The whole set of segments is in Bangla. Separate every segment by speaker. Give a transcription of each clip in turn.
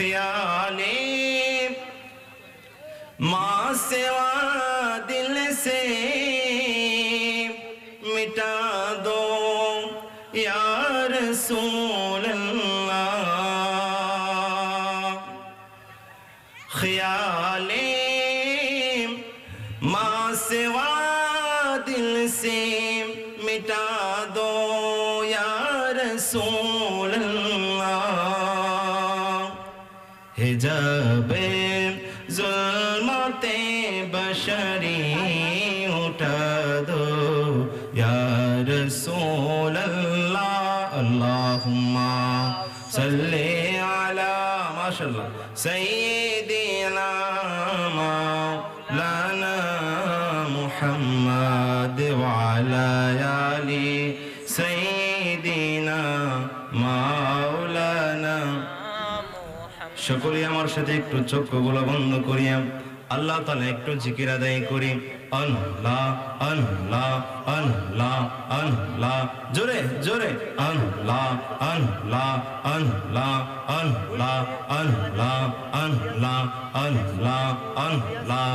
Speaker 1: ख्याले माँ सेवा दिल से मिटा दो यार रसूल صلي على ما شاء الله سيدنا مولانا محمد وعلى آله سيدنا مولانا সকলে আমার সাথে একটু চক্ষু গুলা বন্ধ করিয়া আল্লাহ তালা একটু জিকির আদায় করি আল্লাহ আল্লাহ আল্লাহ আল্লাহ। জোরে জোরে। আল্লাহ আল্লাহ আল্লাহ আল্লাহ আল্লাহ আল্লাহ আল্লাহ। আল্লাহ আল্লাহ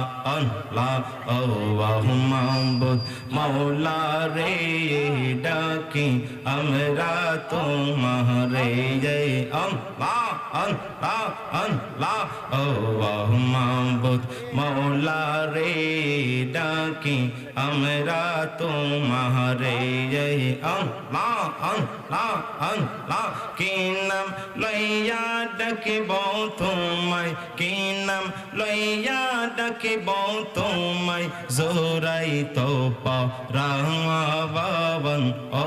Speaker 1: আল্লাহ মাহবুদ মাওলা রে ডাকি, আমরা তোমারে জয় আল্লাহ আল্লাহ আল্লাহ। আল্লাহ মাহবুদ মাওলা রে ডাকি, আমরা তোমারে জয় আল্লাহ আল্লাহ আল্লাহ। কি নাম লইয়া ডাকিব তোমায়? কি নাম লইয়া ডাকিব তোমায় জোরাই তো পাবন ও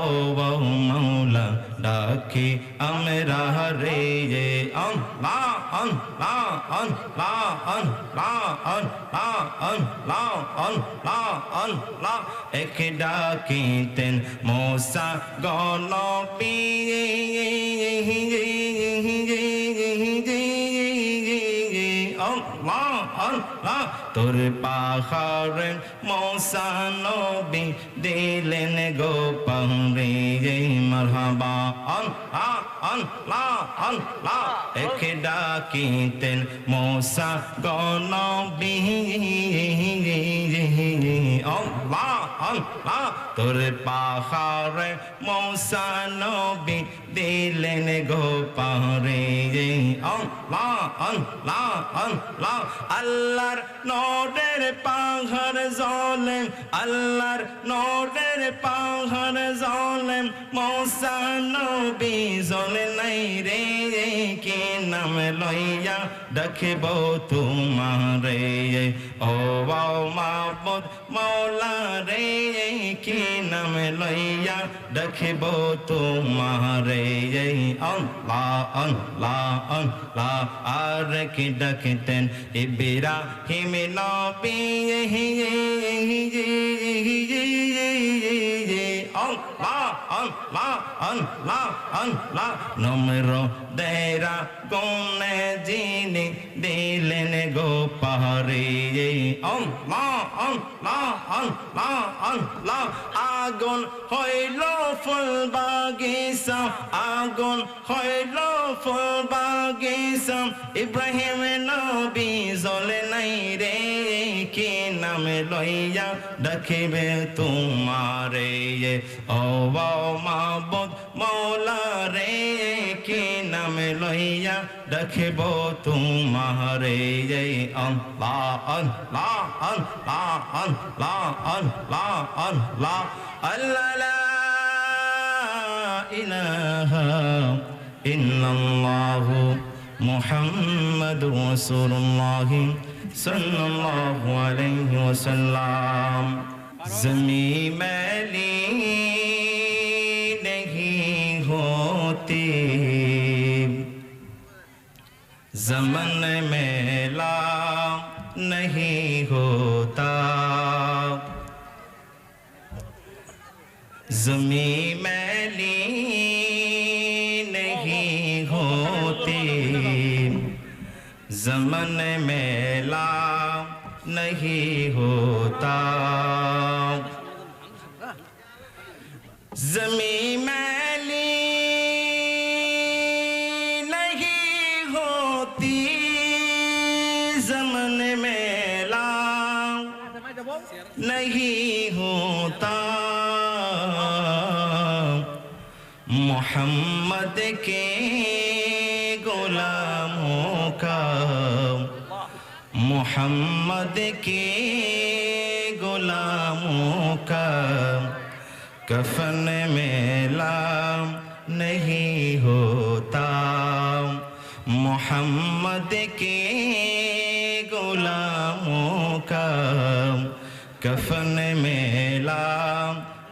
Speaker 1: মৌলা ডাকি আমরা রে আল্লাহ on la on la on la on la on la on la on la ek dakin ten mosa gono pi তোর পাহাড় মৌসা নবী দিলেন গো পাহরে মারহাবা আল্লাহ আল্লাহ আল্লাহ। এক ডাকিতেন মৌসা গনবী। আল্লাহ আল্লাহ। তোর পাহাড় মৌসা নবী দিলেন গো পাহরে আল্লাহ আল্লাহ আল্লাহ আল্লাহর নোডের পাহাড় জলেম আল্লাহর নোডের পাহাড় জলেম মৌসা নবী জলে নাই রে কি নাম লইয়া ডাকিব তোমারে ও বাও মাবুদ মৌলা রে কি নাম লইয়া ডাকিব তোমারে আল্লাহ আল্লাহ আল্লাহ আর কি ডাকতেন ইব্রাহিম নবী আল্লাহ আল্লাহ আল্লাহ আল্লাহ নম্র দেরা কোনে জিনি দিলেন গো পাহাড়ে আল্লাহ আল্লাহ আল্লাহ আল্লাহ আগুন হইল ফুল বাগিচা আগুন হইল ফুল বাগিচা ইব্রাহিম নবী জলে নাই রে কি নামে লইয়া ডাকিবে তোমারে ও মাবুদ মৌলা রে, কি নামে লইয়া ডাকিব তোমারে? আল্লাহ আল্লাহ আল্লাহ আল্লাহ আল্লাহ সাল্লাল্লাহু আলাইহি ওয়াসাল্লাম। জমি मैली زمن میلا نہیں ہوتا۔ زمین میلی نہیں ہوتی۔ زمن میلا نہیں ہوتا۔ نہیں ہوتا۔ محمد کے غلاموں کا۔ محمد کے غلاموں کا۔ کفن میلا نہیں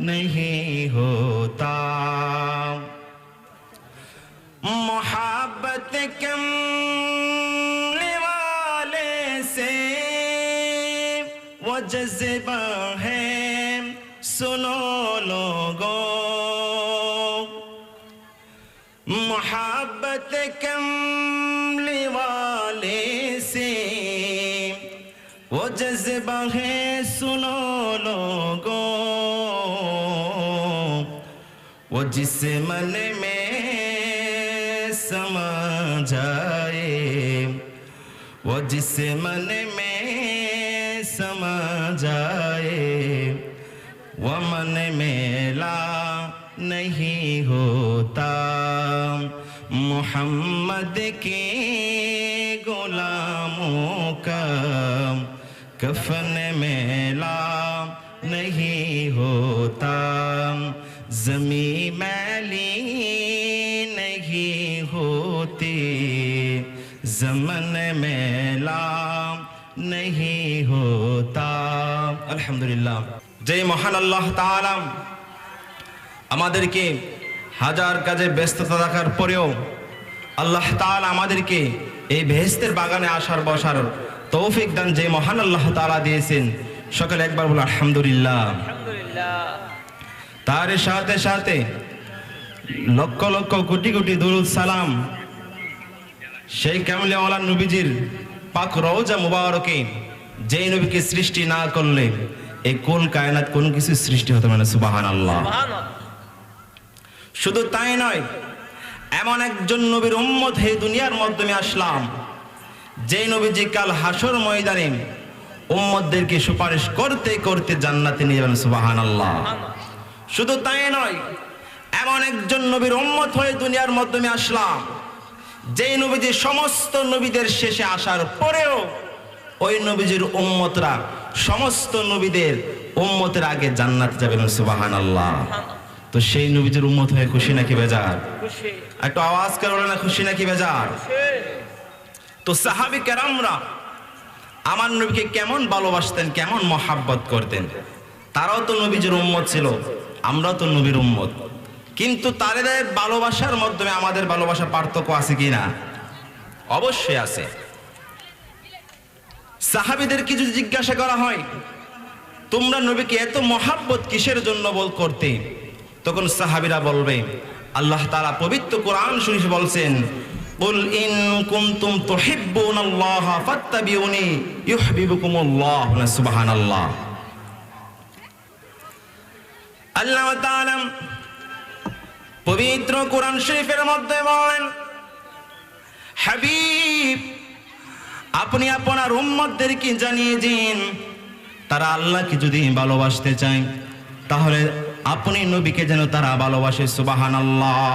Speaker 1: نہیں ہوتا۔ محبت کم والے سے وہ جذبہ ہے۔ سنو لوگوں۔ محبت کم والے سے وہ جذبہ ہے۔ وہ جس من میں سما جائے وہ جس من میں سما جائے وہ من میلا نہیں ہوتا۔ محمد کی غلاموں کا کفن میلا نہیں ہوتا۔ زمین জমন মেলা নহি হোতা আলহামদুলিল্লাহ যে মহান আল্লাহ তালাম আমাদেরকে হাজার কাজে ব্যস্ততা থাকার পরেও আল্লাহ তাল আমাদেরকে এই ভেস্তের বাগানে আসার বসার তৌফিক দান যে মহান আল্লাহ তালা দিয়েছেন। সকালে একবার বলো আলহামদুলিল্লাহ। তার সাথে সাথে লক্ষ লক্ষ কোটি কোটি দুরুদ সালাম সেই কামলে ওয়ালা নবীজির পাক রওজা মুবারকে যেই নবীকে সৃষ্টি না করলে এই কোন কায়নাত কোন কিছু সৃষ্টি হতে মানে সুবাহান আল্লাহ শুধু তাই নয়, এমন একজন নবীর উম্মত হে দুনিয়ার মাধ্যমে আসলাম যে নবীজি কাল হাসর ময়দানে উম্মতদেরকে সুপারিশ করতে করতে জান্নাতে নিয়ে যাবেন সুবাহান আল্লাহ শুধু তাই নয়, এমন একজন নবীর উম্মত হয়ে দুনিয়ার মাধ্যমে আসলাম যেই নবীজি সমস্ত নবীদের শেষে আসার পরেও ওই নবীজির উম্মতরা সমস্ত নবীদের উম্মতের আগে জান্নাত যাবেন সুবাহান আল্লাহ তো সেই নবীজির উম্মত হয়ে খুশি নাকি বেজার? একটু আওয়াজ করো না খুশি নাকি বেজার? তো সাহাবি কেরামরা আমার নবীকে কেমন ভালোবাসতেন কেমন মহাব্বত করতেন? তারাও তো নবীজির উম্মত ছিল আমরাও তো নবীর উম্মত। কিন্তু তাদের ভালোবাসার মাধ্যমে আমাদের ভালোবাসার পার্থক্য আছে কি না অবশ্যই আছে সাহাবিদেরকে যদি জিজ্ঞাসা করা হয় তোমরা নবীকে এত মহাব্বত কিসের জন্য বল করতে তখন সাহাবিরা বলবে আল্লাহ তাআলা পবিত্র কোরআন শরীফ বলছেন قل إن كنتم تحبون الله فاتبعوني يحببكم الله سبحان الله আল্লাহ তাআলা পবিত্র কোরআন শরীফের মধ্যে বলেন, হাবিব, আপনি আপনার উম্মতদেরকে জানিয়ে দিন, তারা আল্লাহকে যদি ভালোবাসতে চায়, তাহলে আপনি নবীকে যেন তারা ভালোবাসে সুবাহান আল্লাহ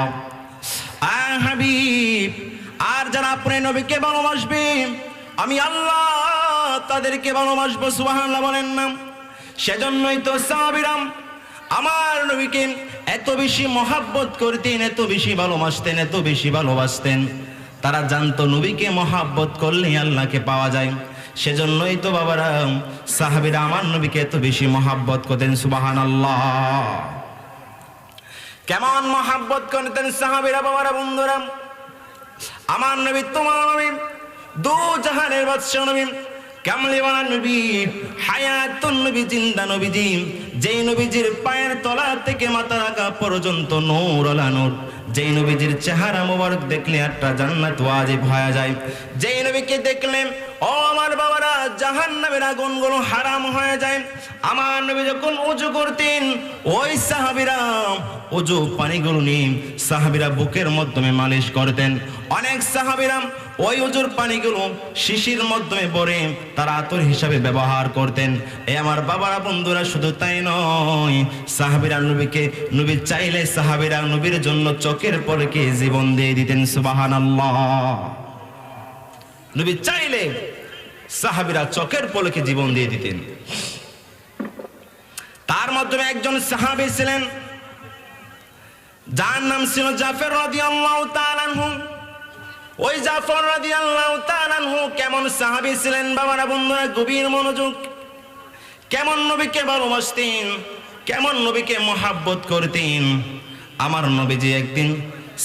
Speaker 1: হাবিব, আর যারা আপনি নবীকে ভালোবাসবে, আমি আল্লাহ তাদেরকে ভালোবাসবো সুবাহান বলেন না। সেজন্যই তো সাহাবিরাম আমার নবীকে এত বেশি মহাব্বত করতেন, এত বেশি ভালোবাসতেন, এত বেশি ভালোবাসতেন। তারা জানতো নবীকে মহাব্বত করলে আল্লাহকে পাওয়া যায়। সেজন্যই তো বাবারা, সাহাবিরা আমার নবীকে এত বেশি মহাব্বত করতেন সুবাহান আল্লাহ কেমন মহাব্বত করতেন সাহাবিরা, বাবারা, বন্ধুরা? আমার নবী তোমার নবী, দু জাহানের বাদশাহ নবী, কামলিওয়ালা নবী, হায়াতুন নবী, জিন্দা নবীজি যেই নবীজির পায়ের তলা থেকে মাথা রাখা পর্যন্ত নূর আলানুর যেই নবীজির চেহারা মোবারক দেখলে একটা জান্নাত ওয়াজিব হয়ে যায়। যেই নবীকে দেখলে ও আমার বাবারা, জাহান্নামের আগুনগুলো হারাম হয়ে যায়। আমার নবী যখন উজু করতেন, ওই সাহাবীরা উজু পানিগুলো নিয়ে সাহাবীরা বুকের মাধ্যমে মালিশ করতেন। অনেক সাহাবীরা ওই উজুর পানিগুলো শিশির মাধ্যমে ভরে তারা আতর হিসাবে ব্যবহার করতেন। এ আমার বাবারা, বন্ধুরা, শুধু তাই নয়, সাহাবীরা নবীকে, নবী চাইলে সাহাবীরা নবীর জন্য চোখের পলকে জীবন দিয়ে দিতেন, সুবহানাল্লাহ। নবী চাইলে সাহাবীরা চকের পলকে জীবন দিয়ে দিতেন। তার মাধ্যমে একজন সাহাবী ছিলেন, যার নাম ছিল জাফর রাদিয়াল্লাহু তাআলা আনহু। ওই জাফর রাদিয়াল্লাহু তাআলা আনহু কেমন সাহাবী ছিলেন বাবারা, বন্ধুরা, গভীর মনোযোগ। কেমন নবীকে ভালোবাসতেন, কেমন নবীকে মহাব্বত করতেন। আমার নবীজি একদিন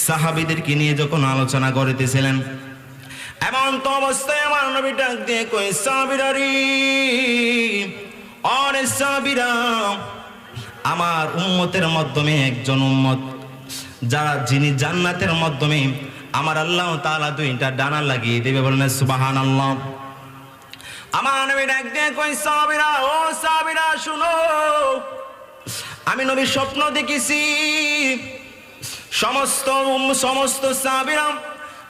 Speaker 1: সাহাবিদেরকে নিয়ে যখন আলোচনা করিতেছিলেন এমন তো অবস্থায় আমার নবী ডাক দিয়ে কই সাবিরারি অরে সাবিরা আমার উম্মতের মাধ্যমে একজন উম্মত, যারা যিনি জান্নাতের মাধ্যমে আমার আল্লাহ তাআলা দুইটা ডানা লাগিয়ে দেবে বলেন সুবাহান আল্লাহ আমার নবী ডাক দিয়ে কই সাবিরা ও সাবিরা শুনো, আমি নবী স্বপ্ন দেখেছি। সমস্ত সমস্ত সাবিরা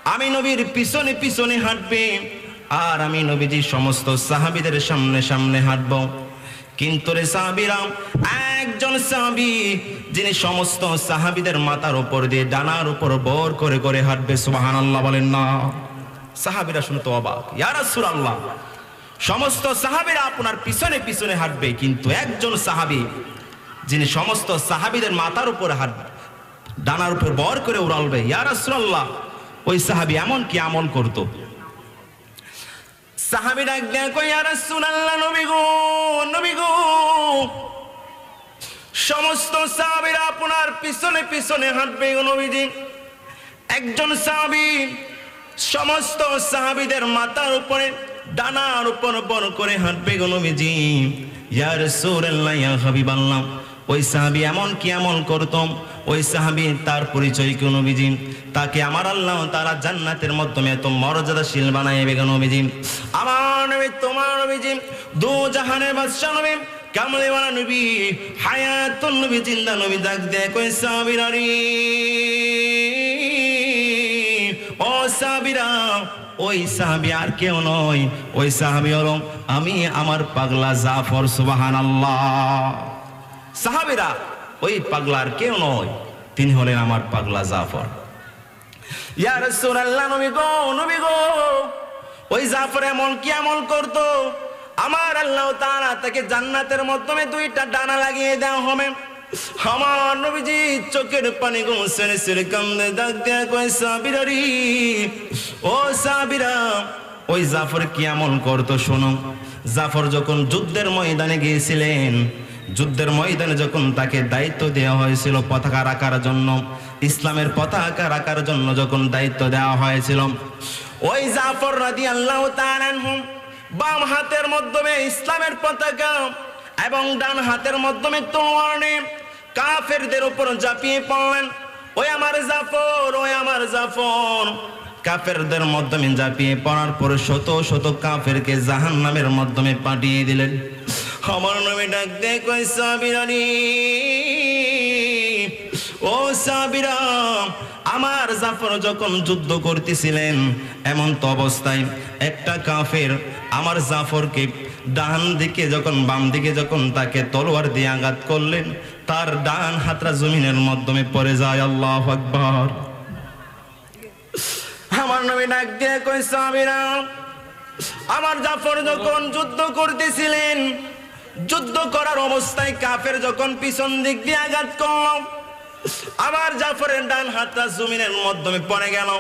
Speaker 1: আমি নবীর পিছনে পিছনে হাঁটবে, আর আমি নবীজি সমস্ত সাহাবিদের সামনে সামনে হাঁটব। কিন্তু রে সাহাবিরা, একজন সাহাবি, যিনি সমস্ত সাহাবিদের মাথার উপর দিয়ে ডানার উপর বর করে করে হাঁটবে, সুবহানাল্লাহ বলেন না। সাহাবিরা শুনে তো অবাক, ইয়া রাসূলুল্লাহ, সমস্ত সাহাবিরা আপনার পিছনে পিছনে হাঁটবে, কিন্তু একজন সাহাবি, যিনি সমস্ত সাহাবিদের মাথার উপর হাঁটবে ডানার উপর বর করে উড়ালবে, ইয়া রাসূলুল্লাহ ওই সাহাবি এমন কি আমল করতো? সাহাবি ডাক দেয়া কই ইয়া রাসূলুল্লাহ, নবী গো নবী গো। সমস্ত সাহাবিরা আপনার পিছনে পিছনে হাঁটবে নবীজি। একজন সাহাবি সমস্ত সাহাবিদের মাথার উপরে, ডানার উপর বর করে হাঁটবে নবীজি। ইয়া রাসূলুল্লাহ, ইয়া হাবিবাল্লাহ। ওই সাহাবি এমন কি আমল করতম? ওই সাহাবি তার পরিচয় কি নবীজি? তাকে আমার আল্লাহ তারা জান্নাতের মাধ্যমে এত মর্যাদাশীল বানাইবে বেগা নবীজি? আমার নবী, তোমার নবীজি, দু জাহানের বাদশা নবী কামলে বানা নবী, হায়াতুন নবী, জিন্দা নবী ডাক দেয় কই সাহাবিরারি ও সাহাবিরা, ওই সাহাবি আর কেউ নয়। ওই সাহাবি হলো আমি, আমার পাগলা জাফর সুবাহান আল্লাহ সাহাবিরা, ওই পাগলার কেউ নয়, তিনি হলেন আমার পাগলা জাফর। ইয়া রাসূলুল্লাহ, নবী গো নবী গো, ওই জাফর এমন কি আমল করতো? আমার আল্লাহ তাআলা তাকে জান্নাতের মাধ্যমে দুইটা ডানা লাগিয়ে দেওয়া হবে। আমার নবীজি চোখের পানি গো সেরে সেরে দেয়া কয় সাবিরারি ও সাবিরা ওই জাফর কি আমল করতো শোনো? জাফর যখন যুদ্ধের ময়দানে গিয়েছিলেন যুদ্ধের ময়দানে যখন তাকে দায়িত্ব দেওয়া হয়েছিল পতাকা রাখার জন্য, ইসলামের পতাকা রাখার জন্য যখন দায়িত্ব দেওয়া হয়েছিল, ওই জাফর রাদি আল্লাহ বাম হাতের মাধ্যমে ইসলামের পতাকা এবং ডান হাতের মাধ্যমে নিয়ে কাফেরদের উপর ঝাঁপিয়ে পড়লেন। ওই আমার জাফর, ওই আমার জাফর। কাফেরদের মাধ্যমে ঝাঁপিয়ে পড়ার পর শত শত কাফেরকে জাহান নামের মাধ্যমে পাঠিয়ে দিলেন। আমার নামে ডাক দে কই সাবিরানি। ও সাবিরা, আমার জাফর যখন যুদ্ধ করতেছিলেন, এমন তো অবস্থায় একটা কাফের আমার জাফরকে ডান দিকে যখন, বাম দিকে যখন তাকে তলোয়ার দিয়ে আঘাত করলেন, তার ডান হাতরা জমিনের মাধ্যমে পড়ে যায়, আল্লাহ আকবার। আমার নবী ডাক দিয়ে কই সাবিরা, আমার জাফর যখন যুদ্ধ করতেছিলেন যুদ্ধ করার অবস্থায় কাফের যখন পিছন দিক দিয়ে আঘাত করল আমার জাফরের ডান হাতটা জমিনের মাধ্যমে পড়ে গেল।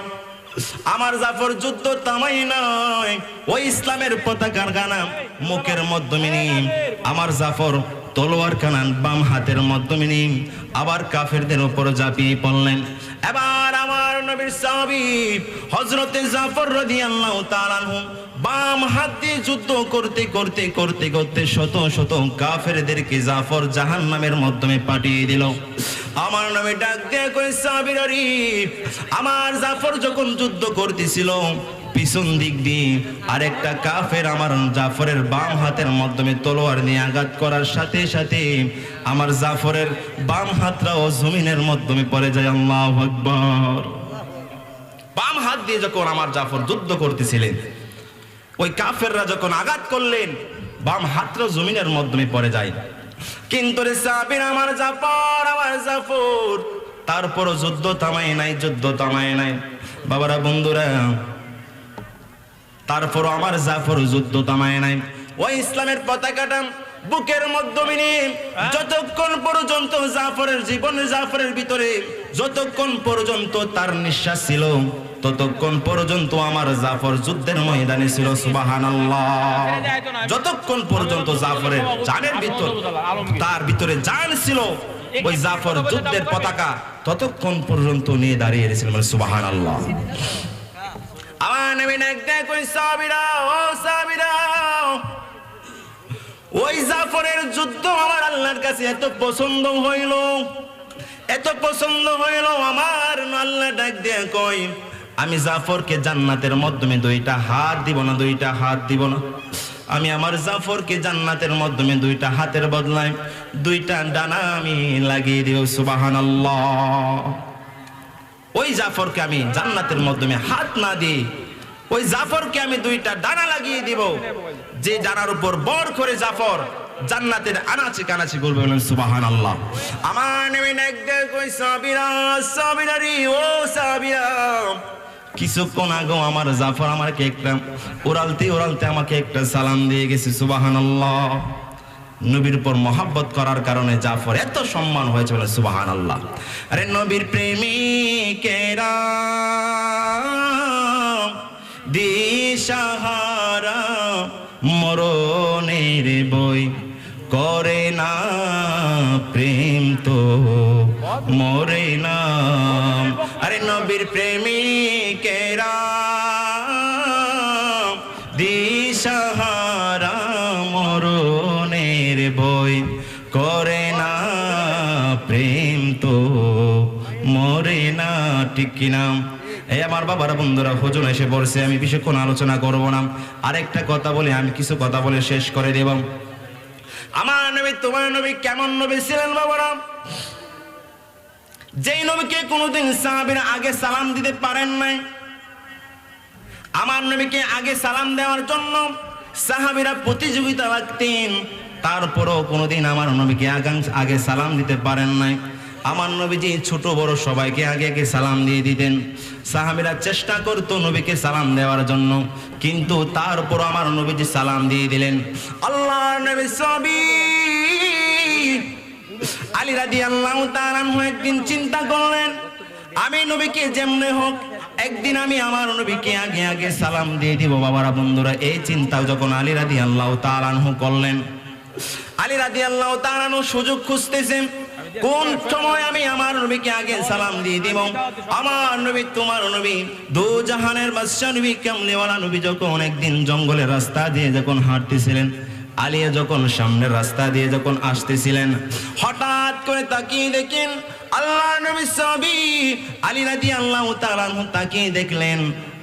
Speaker 1: আমার জাফর যুদ্ধ তামাই নয় ওই ইসলামের পতাকার গানা মুখের মাধ্যমে নিয়ে আমার জাফর তলোয়ার কানান বাম হাতের মাধ্যমে নিয়ে আবার কাফেরদের উপর ঝাঁপিয়ে পড়লেন। এবার আমার নবীর হযরতে জাফর রাদিয়াল্লাহু বাম হাত দিয়ে যুদ্ধ করতে করতে করতে করতে শত শত কাফেরদেরকে জাফর জাহান্নামের মাধ্যমে পাঠিয়ে দিল। আমার নামে ডাক কই আমার জাফর যখন যুদ্ধ করতেছিল, পিছন দিক দিয়ে আরেকটা কাফের আমার জাফরের বাম হাতের মাধ্যমে তলোয়ার নিয়ে আঘাত করার সাথে সাথে আমার জাফরের বাম হাতটাও জমিনের মাধ্যমে পড়ে যায়। আল্লাহ আকবার। বাম হাত দিয়ে যখন আমার জাফর যুদ্ধ করতেছিলেন, ওই কাফেররা যখন আঘাত করলেন, বাম হাতটা জমিনের মাধ্যমে পড়ে যায়। কিন্তু রে সাবির, আমার জাফর আমার জাফর, তারপরও যুদ্ধ থামায় নাই, যুদ্ধ থামায় নাই। বাবারা, বন্ধুরা, তারপরও আমার জাফর যুদ্ধ থামায় নাই। ওই ইসলামের পতাকাটা বুকের মাধ্যমে যতক্ষণ পর্যন্ত জাফরের জীবন, জাফরের ভিতরে যতক্ষণ পর্যন্ত তার নিঃশ্বাস ছিল ততক্ষণ পর্যন্ত আমার জাফর যুদ্ধের ময়দানে ছিল সুবাহান যতক্ষণ পর্যন্ত জাফরের জানের ভিতর, তার ভিতরে জান ছিল, ওই জাফর যুদ্ধের পতাকা, ততক্ষণ পর্যন্ত নিয়ে দাঁড়িয়ে ছিল মানে সুবাহান আল্লাহ আমার সাবিরা ওই জাফরের যুদ্ধ আমার আল্লাহর কাছে এত পছন্দ হইল, এত পছন্দ হইল, আমার আল্লাহ ডাক দিয়ে কই আমি জাফরকে জান্নাতের মাধ্যমে দুইটা হাত দিব না, দুইটা হাত দিব না। আমি আমার জাফরকে জান্নাতের মাধ্যমে দুইটা হাতের বদলায়, দুইটা ডানা আমি লাগিয়ে দিব, সুবহানাল্লাহ। ওই জাফরকে আমি জান্নাতের মাধ্যমে হাত না দিই ওই জাফরকে আমি দুইটা ডানা লাগিয়ে দিব। যে ডানার উপর বর করে জাফর, জান্নাতের আনাচে কানাচে করবে বলেন সুবাহান আল্লাহ আমার নেমে নাকদে কই, সাবিরা, সাবিরারি, ও সাবিরা। কিছুক্ষণ আগে আমার জাফর আমাকে একটা ওরালতে ওরালতে আমাকে একটা সালাম দিয়ে গেছে সুবাহান নবীর উপর মহাব্বত করার কারণে জাফর এত সম্মান হয়েছে বলে সুবাহান আল্লাহ আরে নবীর প্রেমিকেরা, দিশাহারা মরণের বই করে না, প্রেম তো মরে না। আরে নবীর প্রেমিকেরা ঠিক কিনা? এই আমার বাবার, বন্ধুরা, হুজুর এসে বলছে, আমি বেশিক্ষণ আলোচনা করব না। আরেকটা কথা বলে, আমি কিছু কথা বলে শেষ করে দেব। আমার নবী, তোমার নবী কেমন নবী ছিলেন বাবারা? যেই নবীকে কোনোদিন সাহাবীরা আগে সালাম দিতে পারেন নাই, আমার নবীকে আগে সালাম দেওয়ার জন্য সাহাবীরা প্রতিযোগিতা রাখতেন, তারপরও কোনোদিন আমার নবীকে আগে সালাম দিতে পারেন নাই। আমার নবীজি ছোট বড় সবাইকে আগে আগে সালাম দিয়ে দিতেন। সাহাবীরা চেষ্টা করতো নবীকে সালাম দেওয়ার জন্য, কিন্তু তারপর আমার নবীজি সালাম দিয়ে দিলেন। আল্লাহ নবী সবই আলী রাদি আল্লাহ তাআলাহু একদিন চিন্তা করলেন, আমি নবীকে যেমনে হোক, একদিন আমি আমার নবীকে আগে আগে সালাম দিয়ে দিব। বাবারা, বন্ধুরা, এই চিন্তা যখন আলী রাদি আল্লাহ তাআলাহু করলেন, আলী রাদি আল্লাহ তাআলাহু সুযোগ খুঁজতেছেন। কোন সময় আমি আমার নবীকে আগে সালাম দিয়ে দিব? আমার নবী, তোমার নবী, দু জাহানের বাদশা নবী কামলেওয়ালা নবী যখন একদিন জঙ্গলের রাস্তা দিয়ে যখন হাঁটতেছিলেন, আলিয়া যখন সামনের রাস্তা দিয়ে যখন আসতেছিলেন, হঠাৎ করে তাকিয়ে দেখেন আল্লাহ নবী সাবি আলী রাদি আল্লাহ তাআলাহু তাকিয়ে দেখলেন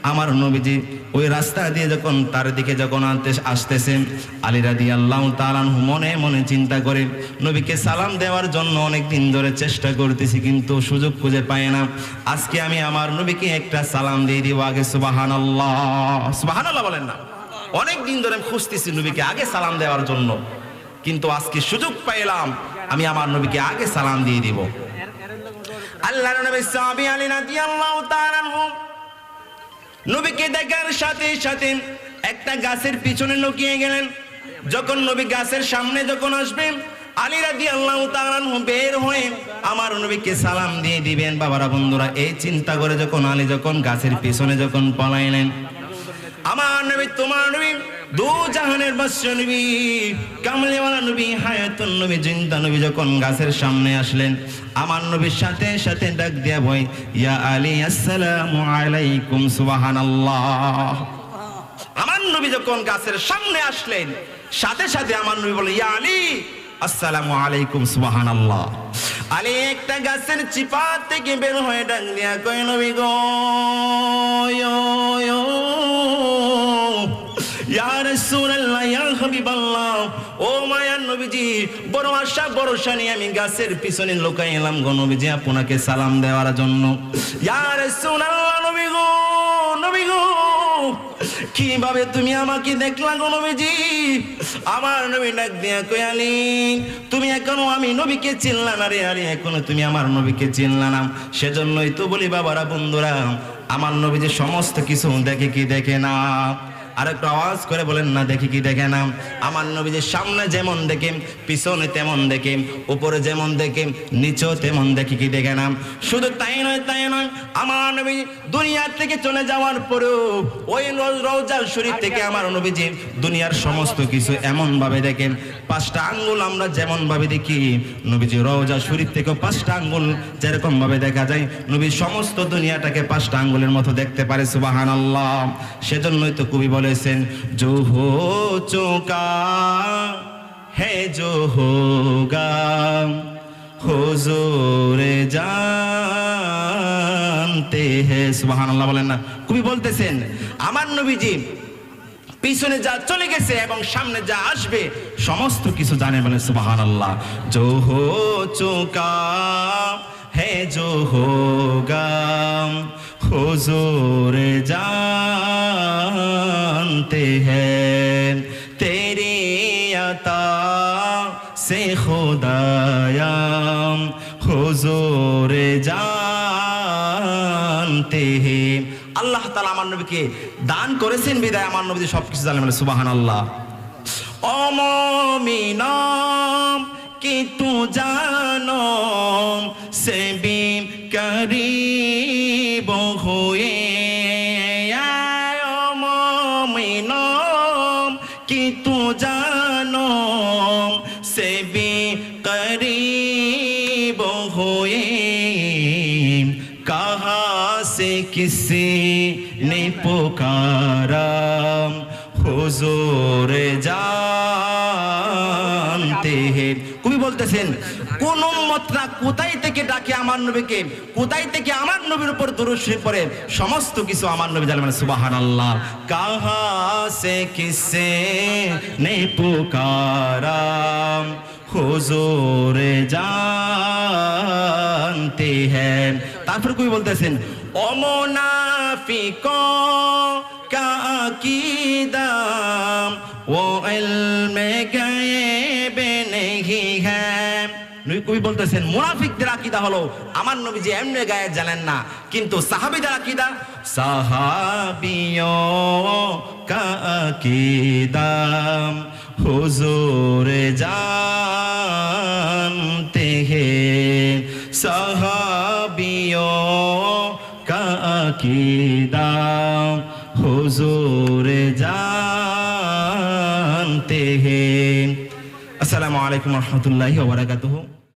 Speaker 1: আমার নবীজি ওই রাস্তা দিয়ে যখন তার দিকে যখন আনতে আসতেছেন আলী রাদি আল্লাহ তাআলাহু মনে মনে চিন্তা করে, নবীকে সালাম দেওয়ার জন্য অনেক দিন ধরে চেষ্টা করতেছি, কিন্তু সুযোগ খুঁজে পাই না। আজকে আমি আমার নবীকে একটা সালাম দিয়ে দিব আগে সুবহানাল্লাহ। সুবহানাল্লাহ বলেন না। অনেক দিন ধরে আমি খুঁজতেছি নবীকে আগে সালাম দেওয়ার জন্য। কিন্তু আজকে সুযোগ পাইলাম, আমি আমার নবীকে আগে সালাম দিয়ে দিব। আল্লাহ নবী সাহাবী আলী রাদিয়াল্লাহু তাআলা নবীকে দেখার সাথে সাথে একটা গাছের পিছনে লুকিয়ে গেলেন। যখন নবী গাছের সামনে যখন আসবেন, আলী রাজি আল্লাহ বের হয়ে আমার নবীকে সালাম দিয়ে দিবেন। বাবারা, বন্ধুরা, এই চিন্তা করে যখন আলী যখন গাছের পিছনে যখন পলাইলেন, আমার নবী, তোমার নবী দু জাহানের বাদশা নবী, কামলেওয়ালা নবী, হায়াতুন নবী, জিন্দা নবী যখন গাছের সামনে আসলেন, আমার নবীর সাথে সাথে ডাক দিয়া ভয় ইয়া আলী, আসসালামু আলাইকুম, সুবহানাল্লাহ। আমার নবী যখন গাছের সামনে আসলেন, সাথে সাথে আমার নবী বলে, ইয়া আলী, আসসালামু আলাইকুম, সুবহানাল্লাহ। আলী একটা গাছের চিপা থেকে বের হয়ে ডাক দিয়া কই নবী গো ও মায়ার নবীজি, বড় আশা নিয়ে আমি গাছের পিছনে লুকাই এলাম গো আপনাকে সালাম দেওয়ার জন্য। নবী গো নবী গো, কীভাবে তুমি আমাকে দেখলা গো নবীজি? আমার নবী ডাক দিয়া কয়ালি তুমি এখনও আমি নবীকে চিনলা না রে আরে এখনও তুমি আমার নবীকে চিনলা না। সেজন্যই তো বলি, বাবারা, বন্ধুরা, আমার নবী যে সমস্ত কিছু দেখে কি দেখে না? আর একটু আওয়াজ করে বলেন, না, দেখি কি দেখে না। আমার নবীজির সামনে যেমন দেখে, পিছনে তেমন দেখে, উপরে যেমন দেখে, নিচেও তেমন দেখি কি দেখে না। শুধু তাই নয় তাই নয়, আমার নবী দুনিয়ার থেকে চলে যাওয়ার পরেও ওই রোজ রোজার শরীর থেকে আমার নবীজি দুনিয়ার সমস্ত কিছু এমন ভাবে দেখেন। পাঁচটা আঙ্গুল আমরা যেমন ভাবে দেখি নবীজি রওজা শরীফ থেকেও পাঁচটা আঙ্গুল যেরকম ভাবে দেখা যায়, নবী সমস্ত দুনিয়াটাকে পাঁচটা আঙ্গুলের মতো দেখতে পারে সুবাহান আল্লাহ সেজন্যই তো কবি বলেছেন জোহো চোকা, হে জো হোগা হুজুরে জানতে হে। সুবহানাল্লাহ বলেন না। কবি বলতেছেন, আমার নবীজি পিছনে যা চলে গেছে এবং সামনে যা আসবে, সমস্ত কিছু জানে বলে সুবাহান আল্লাহ জোহো চোকা, হে জোহো গাম, হুজুর জানতে হ্যাঁ তেরি আতা সে খোদায়াম, হুজুর জানতে হে আল্লাহ তালা আমার নবীকে দান করেছেন, বিদায়। আমার নবী সবকিছু জানেন মানে সুবাহান আল্লাহ অমিনাম কি তু জানো সে বিম হুয়ে কারাম হুজুরে যান হেন কবি বলতেছেন, কোন উম্মতরা কোথায় থেকে ডাকে আমার নবীকে? কোথায় থেকে আমার নবীর উপর দুরুশ্বী পড়ে? সমস্ত কিছু আমার নবী জানেন মানে সুবাহান আল্লাহ কাহা সে কিসে নে পুকারাম? হুজুর জানতে হেন তারপর কবি বলতেছেন, অমনা অমনাফিক का अकीदा वो इल्म गायब नहीं है নবী কবি বলতেছেন মুনাফিকদের আকীদা হলো আমার নবী যে এমনি গায়ে জানেন না কিন্তু সাহাবীদের আকীদা সাহাবিয়ো কা আকীদা হুজুর जानते हैं সাহাবিয়ো কা কি দাম হুজুরে জানতে হে। আসসালামু আলাইকুম রহমতুল্লাহি ওবরাকাতুহু